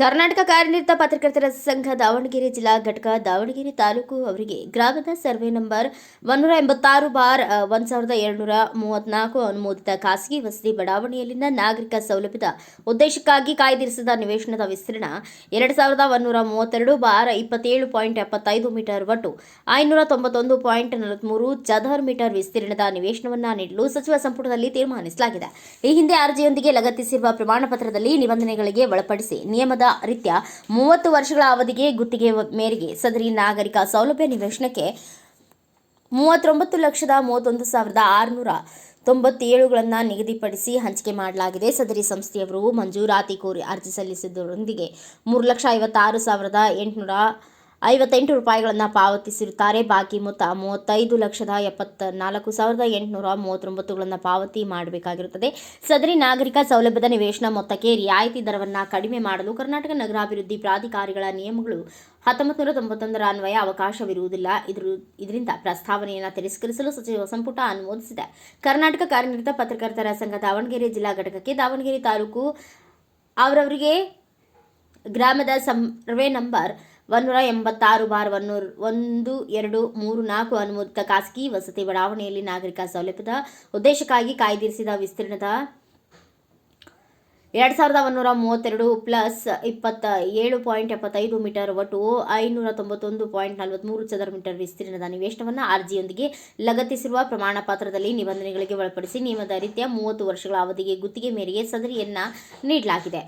ಕರ್ನಾಟಕ ಕಾರ್ಯನಿರತ ಪತ್ರಕರ್ತರ ಸಂಘ ದಾವಣಗೆರೆ ಜಿಲ್ಲಾ ಘಟಕ ದಾವಣಗೆರೆ ತಾಲೂಕು ಅವರಿಗೆ ಗ್ರಾಮದ ಸರ್ವೆ ನಂಬರ್ ಒನ್ನೂರ ಎಂಬತ್ತಾರು ಬಾರ್ ಒಂದು ಸಾವಿರದ ಏಳ್ನೂರ ಮೂವತ್ನಾಲ್ಕು ಅನುಮೋದಿತ ಖಾಸಗಿ ವಸತಿ ಬಡಾವಣೆಯಲ್ಲಿನ ನಾಗರಿಕ ಸೌಲಭ್ಯದ ಉದ್ದೇಶಕ್ಕಾಗಿ ಕಾಯ್ದಿರಿಸಿದ ನಿವೇಶನದ ವಿಸ್ತೀರ್ಣ ಎರಡು ಸಾವಿರದ ಒನ್ನೂರ ಮೂವತ್ತೆರಡು ಬಾರ್, ಇಪ್ಪತ್ತೇಳು ಪಾಯಿಂಟ್ ಎಪ್ಪತ್ತೈದು ಮೀಟರ್ ಒಟ್ಟು ಐನೂರ ತೊಂಬತ್ತೊಂದು ಪಾಯಿಂಟ್ ನಲವತ್ಮೂರು ಚದರ್ ಮೀಟರ್ ವಿಸ್ತೀರ್ಣದ ನಿವೇಶನವನ್ನು ನೀಡಲು ಸಚಿವ ಸಂಪುಟದಲ್ಲಿ ತೀರ್ಮಾನಿಸಲಾಗಿದೆ. ಈ ಹಿಂದೆ ಅರ್ಜಿಯೊಂದಿಗೆ ಲಗತ್ತಿಸಿರುವ ಪ್ರಮಾಣ ಪತ್ರದಲ್ಲಿ ನಿಬಂಧನೆಗಳಿಗೆ ಒಳಪಡಿಸಿ ನಿಯಮದ ರೀತ್ಯ ಮೂವತ್ತು ವರ್ಷಗಳ ಅವಧಿಗೆ ಗುತ್ತಿಗೆ ಮೇರೆಗೆ ಸದರಿ ನಾಗರಿಕ ಸೌಲಭ್ಯ ನಿವೇಶನಕ್ಕೆ ಮೂವತ್ತೊಂಬತ್ತು ಲಕ್ಷದ ಮೂವತ್ತೊಂದು ಸಾವಿರದ ಆರುನೂರ ತೊಂಬತ್ತೇಳುಗಳನ್ನು ನಿಗದಿಪಡಿಸಿ ಹಂಚಿಕೆ ಮಾಡಲಾಗಿದೆ. ಸದರಿ ಸಂಸ್ಥೆಯವರು ಮಂಜೂರಾತಿ ಕೋರಿ ಅರ್ಜಿ ಸಲ್ಲಿಸಿದ್ದರೊಂದಿಗೆ ಮೂರು ಲಕ್ಷ ಐವತ್ತಾರು ಸಾವಿರದ ಎಂಟುನೂರ ಐವತ್ತೆಂಟು ರೂಪಾಯಿಗಳನ್ನು ಪಾವತಿಸಿರುತ್ತಾರೆ. ಬಾಕಿ ಮೊತ್ತ ಮೂವತ್ತೈದು ಲಕ್ಷದ ಎಪ್ಪತ್ತ ನಾಲ್ಕು ಸಾವಿರದ ಎಂಟುನೂರ ಮೂವತ್ತೊಂಬತ್ತುಗಳನ್ನು ಪಾವತಿ ಮಾಡಬೇಕಾಗಿರುತ್ತದೆ. ಸದರಿ ನಾಗರಿಕ ಸೌಲಭ್ಯದ ನಿವೇಶನ ಮೊತ್ತಕ್ಕೆ ರಿಯಾಯಿತಿ ದರವನ್ನು ಕಡಿಮೆ ಮಾಡಲು ಕರ್ನಾಟಕ ನಗರಾಭಿವೃದ್ಧಿ ಪ್ರಾಧಿಕಾರಿಗಳ ನಿಯಮಗಳು ಹತ್ತೊಂಬತ್ತು ನೂರ ತೊಂಬತ್ತೊಂದರ ಅನ್ವಯ ಅವಕಾಶವಿರುವುದಿಲ್ಲ. ಇದ್ರ ಇದರಿಂದ ಪ್ರಸ್ತಾವನೆಯನ್ನು ತಿರಸ್ಕರಿಸಲು ಸಚಿವ ಸಂಪುಟ ಅನುಮೋದಿಸಿದೆ. ಕರ್ನಾಟಕ ಕಾರ್ಯನಿರತ ಪತ್ರಕರ್ತರ ಸಂಘ ದಾವಣಗೆರೆ ಜಿಲ್ಲಾ ಘಟಕಕ್ಕೆ ದಾವಣಗೆರೆ ತಾಲೂಕು ಅವರವರಿಗೆ ಗ್ರಾಮದ ಸರ್ವೆ ನಂಬರ್ ಒನ್ನೂರ ಎಂಬತ್ತಾರು ಬಾರ್ ಒನ್ನೂರು ಒಂದು, ಎರಡು, ಮೂರು, ನಾಲ್ಕು ಅನುಮೋದಿತ ಖಾಸಗಿ ವಸತಿ ಬಡಾವಣೆಯಲ್ಲಿ ನಾಗರಿಕ ಸೌಲಭ್ಯದ ಉದ್ದೇಶಕ್ಕಾಗಿ ಕಾಯ್ದಿರಿಸಿದ ವಿಸ್ತೀರ್ಣದ ಎರಡು ಸಾವಿರದ ಒನ್ನೂರ ಮೂವತ್ತೆರಡು ಪ್ಲಸ್ ಇಪ್ಪತ್ತ ಏಳು ಪಾಯಿಂಟ್ ಎಪ್ಪತ್ತೈದು ಮೀಟರ್ ಒಟ್ಟು ಐನೂರ ತೊಂಬತ್ತೊಂದು ಪಾಯಿಂಟ್ ನಲವತ್ತ್ಮೂರು ಚದರ ಮೀಟರ್ ವಿಸ್ತೀರ್ಣದ ನಿವೇಶನವನ್ನು ಅರ್ಜಿಯೊಂದಿಗೆ ಲಗತ್ತಿಸಿರುವ ಪ್ರಮಾಣ ಪತ್ರದಲ್ಲಿ ನಿಬಂಧನೆಗಳಿಗೆ ಒಳಪಡಿಸಿ ನಿಯಮದ ರೀತಿಯ ಮೂವತ್ತು ವರ್ಷಗಳ ಅವಧಿಗೆ ಗುತ್ತಿಗೆ ಮೇರೆಗೆ ಸದರಿಯನ್ನ ನೀಡಲಾಗಿದೆ.